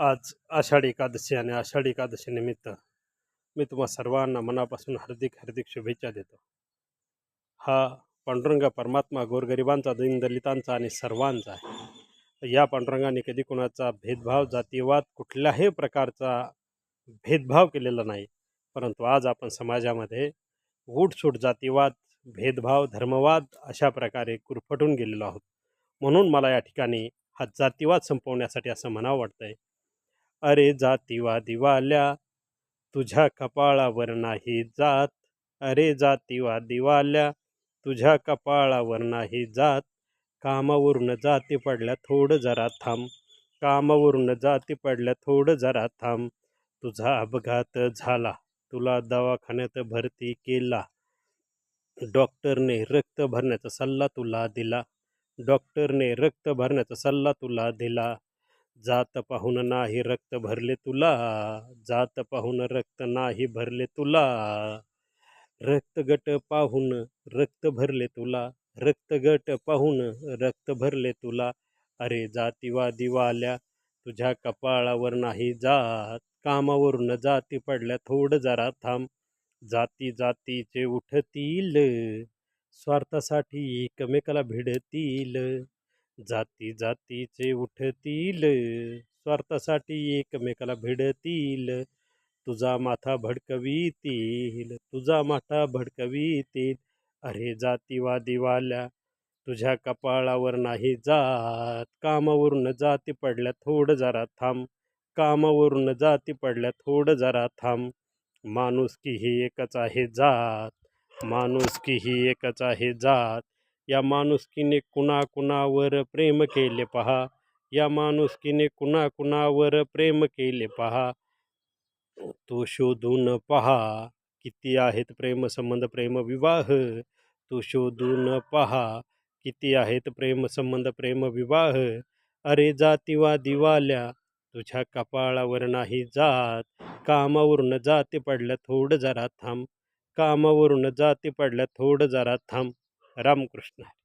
आज आषाढी एकादशी आणि आषाढी एकादशीनिमित्त मी तुम्हा सर्वांना मनापासून हार्दिक हार्दिक शुभेच्छा देतो. हा पांडुरंग परमात्मा गोरगरिबांचा दलितांचा आणि सर्वांचा आहे. या पांडुरंगाने कधी कोणाचा भेदभाव जातीवाद कुठल्याही प्रकारचा भेदभाव केलेला नाही. परंतु आज आपण समाजामध्ये वूटसूट जातीवाद भेदभाव धर्मवाद अशा प्रकारे कुरफटून गेलेलो आहोत. म्हणून मला या ठिकाणी हा जातीवाद संपवण्यासाठी असं म्हणावं वाटतंय. अरे जातीवादी वाल्या तुझ्या कपाळावर नाही जात. अरे जातीवादी वाल्या तुझ्या कपाळावर नाही जात. कामावरून जाती पडल्या थोडं जरा थांब. कामावरून जाती पडल्या थोडं जरा थांब. तुझा अपघात झाला तुला दवाखान्यात भरती केला. डॉक्टरने रक्त भरण्याचा सल्ला तुला दिला. डॉक्टरने रक्त भरण्याचा सल्ला तुला दिला. जात पाहून नाही रक्त भरले तुला जात पाहून रक्त नाही भरले तुला. रक्तगट पाहून रक्त भरले तुला रक्तगट पाहून रक्त भरले तुला. अरे जातीवादी वाल्या तुझ्या कपाळावर नाही जात कामावरून जाती पडल्या थोडं जरा थांब. जाती जातीचे उठतील स्वार्थासाठी एकमेकाला भिडतील. जाती जातीचे उठतील स्वार्थासाठी एकमेकाला भिडतील. तुझा माथा भडकवीतील तुझा माथा भडकवीतील. अरे जातीवादीवाल्या तुझ्या कपाळावर नाही जात. कामावरून जाती पडल्या थोडं जरा थांब. कामावरून जाती पडल्या थोडं जरा थांब. माणूस की ही एकच आहे जात. माणूस की ही एकच आहे जात. या माणुसकीने कुणा कुणावर प्रेम केले पहा. या माणुसकीने कुणा कुणावर प्रेम केले पहा. तो शोधून पहा किती आहेत प्रेमसंबंध प्रेमविवाह तो शोधून पहा किती आहेत प्रेमसंबंध प्रेमविवाह अरे जातीवादी वाल्या तुझ्या कपाळावर नाही जात. कामावरून जाती पडल्या थोडं जरा थांब. कामावरून जाती पडल्या थोडं जरा थांब. રામકૃષ્ણ.